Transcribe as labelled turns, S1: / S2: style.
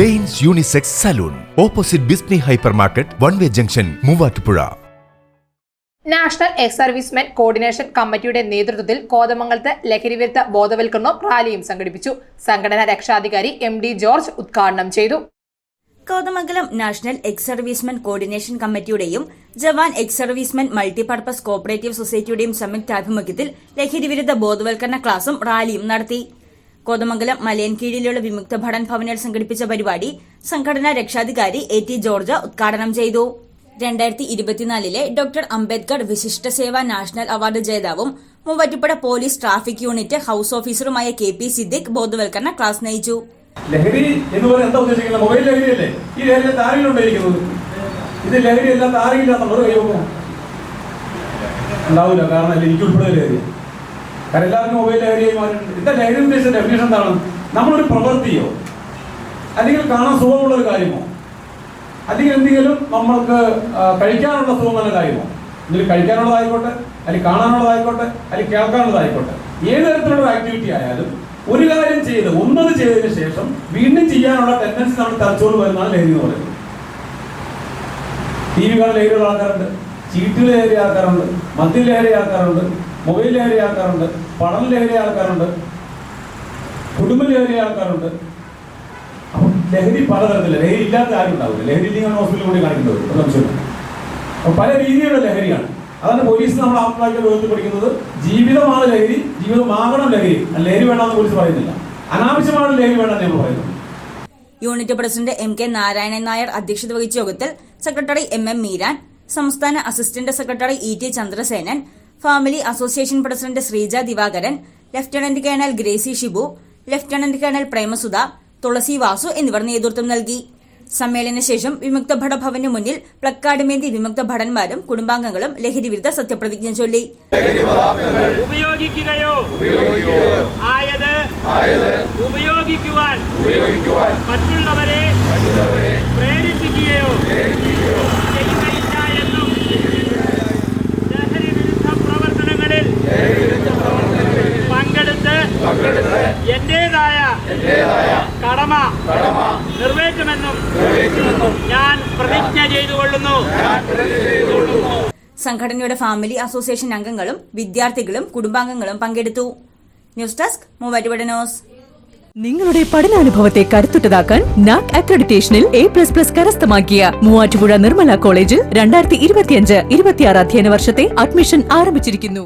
S1: Danes unisex salon. Opposite ബിസ്നി hyper market one way junction Muvattupuzha.
S2: National ex servicemen coordination കമ്മിറ്റിയുടെ നേതൃത്വത്തിൽ കോതമംഗലത്ത് ലഹരിവിരുദ്ധ ബോധവൽക്കരണവും റാലിയും സംഘടിപ്പിച്ചു. സംഘടനാ രക്ഷാധികാരി എം ഡി ജോർജ് ഉദ്ഘാടനം ചെയ്തു.
S3: Kothamangalam national ex servicemen coordination കമ്മിറ്റിയുടെയും Jawan ex servicemen multipurpose cooperative സൊസൈറ്റിയുടെയും സംയുക്താഭിമുഖ്യത്തിൽ ലഹരിവിരുദ്ധ ബോധവൽക്കരണ ക്ലാസും റാലിയും നടത്തി. കോതമംഗലം മലയൻകീഴിലുള്ള വിമുക്ത ഭടൻ ഭവനിൽ സംഘടിപ്പിച്ച പരിപാടി സംഘടനാ രക്ഷാധികാരി എ ടി ജോർജ് ഉദ്ഘാടനം ചെയ്തു. രണ്ടായിരത്തി ഇരുപത്തിനാലിലെ doctor Ambedkar Vishishta Seva national award ജേതാവും Muvattupuzha police traffic unit house ഓഫീസറുമായ K P Siddique ബോധവൽക്കരണ ക്ലാസ് നയിച്ചു.
S4: ലഹരി എന്ന് പറഞ്ഞാൽ എന്താ ഉദ്ദേശിക്കുന്നത്? മൊബൈൽ ലഹരിയല്ലേ? ഈ ലഹരി ആരെങ്കിലും ഇത് ലഹരി എല്ലാം നമ്മുടെ കൈവക്കും ഉണ്ടാവില്ല. കാരണം എനിക്ക് ഉൾപ്പെടെ ലഹരി. കാരണം എല്ലാവർക്കും മൊബൈൽ ലഹരിയായി മാറിയിട്ടുണ്ട് എന്താ ഡെഫിനേഷൻ എന്താണ്? നമ്മളൊരു പ്രവൃത്തിയോ അല്ലെങ്കിൽ കാണാൻ സുഖമുള്ള ഒരു കാര്യമോ അല്ലെങ്കിൽ എന്തെങ്കിലും നമ്മൾക്ക് കഴിക്കാനുള്ള സുഖം നല്ല കാര്യമോ അല്ലെങ്കിൽ കഴിക്കാനുള്ളതായിക്കോട്ടെ അല്ലെങ്കിൽ കാണാനുള്ളതായിക്കോട്ടെ അല്ലെങ്കിൽ കേൾക്കാനുള്ളതായിക്കോട്ടെ ഏത് തരത്തിലുള്ള ആക്ടിവിറ്റി ആയാലും ഒരു കാര്യം ചെയ്ത് ഒന്നത് ചെയ്തതിന് ശേഷം വീണ്ടും ചെയ്യാനുള്ള ടെൻഡൻസി നമ്മൾ തലച്ചോറ് വരുന്നതാണ് ലഹരി എന്ന് പറയുന്നത്. ടി വി കാണാൻ ലഹരിയുള്ള ആൾക്കാരുണ്ട് ചീട്ട് ലഹരി ആൾക്കാരുണ്ട് മദ്യ ലഹരി ആൾക്കാരുണ്ട് മൊബൈൽ ലഹരി ആൾക്കാരുണ്ട് പണം ലഹരി ആൾക്കാരുണ്ട് കുടുംബ ലഹരി ആൾക്കാരുണ്ട്. അപ്പം ലഹരി പലതരത്തില്ല ലഹരി ഇല്ലാത്ത ആരും ഉണ്ടാവില്ല. ലഹരി ഇല്ലെങ്കിൽ ഹോസ്പിറ്റലിൽ കൂടി കാണിക്കേണ്ടി വരും. ഒരു അപ്പം പല രീതിയിലുള്ള ലഹരിയാണ്. അതാണ് പോലീസ് നമ്മൾ ആത്മഹത്യ രോഗത്തിൽ പഠിക്കുന്നത്. ജീവിതമാണ് ലഹരി ജീവിതമാകണം ലഹരി. ലഹരി വേണമെന്ന് പോലീസ് പറയുന്നില്ല. അനാവശ്യമാണ് ലഹരി വേണമെന്ന് നമ്മൾ പറയുന്നത്
S3: unit president M K Narayanan Nair അധ്യക്ഷത വഹിച്ച യോഗത്തിൽ സെക്രട്ടറി എം എം മീരാൻ സംസ്ഥാന assistant secretary E T Chandrasenan family association president Sreeja Divakaran lieutenant colonel Gracy Shibu lieutenant colonel Premasudha Thulasi Vasu എന്നിവർ നേതൃത്വം നൽകി. സമ്മേളനശേഷം വിമുക്ത ഭട ഭടഭവന് മുന്നിൽ പ്ലക്കാർഡുമേന്തി വിമുക്ത ഭടന്മാരും കുടുംബാംഗങ്ങളും ലഹരിവിരുദ്ധ സത്യപ്രതിജ്ഞ ചൊല്ലി.
S5: ഉപയോഗിക്കുകയോ ആയത് ഉപയോഗിക്കുവാൻ മറ്റുള്ളവരെ പ്രേരിപ്പിക്കുകയോ ചെയ്യുകയില്ല എന്നും ലഹരി വിരുദ്ധ പ്രവർത്തനങ്ങളിൽ പങ്കെടുത്ത് എന്റേതായ കടമ നിർവഹിക്കുമെന്നും ഞാൻ പ്രതിജ്ഞ ചെയ്തു കൊള്ളുന്നു
S3: സംഘടനയുടെ ഫാമിലി അസോസിയേഷൻ അംഗങ്ങളും വിദ്യാർത്ഥികളും കുടുംബാംഗങ്ങളും പങ്കെടുത്തു. News desk Muvattupuzha news.
S6: നിങ്ങളുടെ പഠനാനുഭവത്തെ കരുത്തുറ്റതാക്കാൻ നാക് അക്രഡിറ്റേഷനിൽ എ പ്ലസ് പ്ലസ് കരസ്ഥമാക്കിയ മൂവാറ്റുപുഴ നിർമ്മല കോളേജിൽ രണ്ടായിരത്തി ഇരുപത്തിയഞ്ച് ഇരുപത്തിയാറ് അധ്യയന വർഷത്തെ അഡ്മിഷൻ ആരംഭിച്ചിരിക്കുന്നു.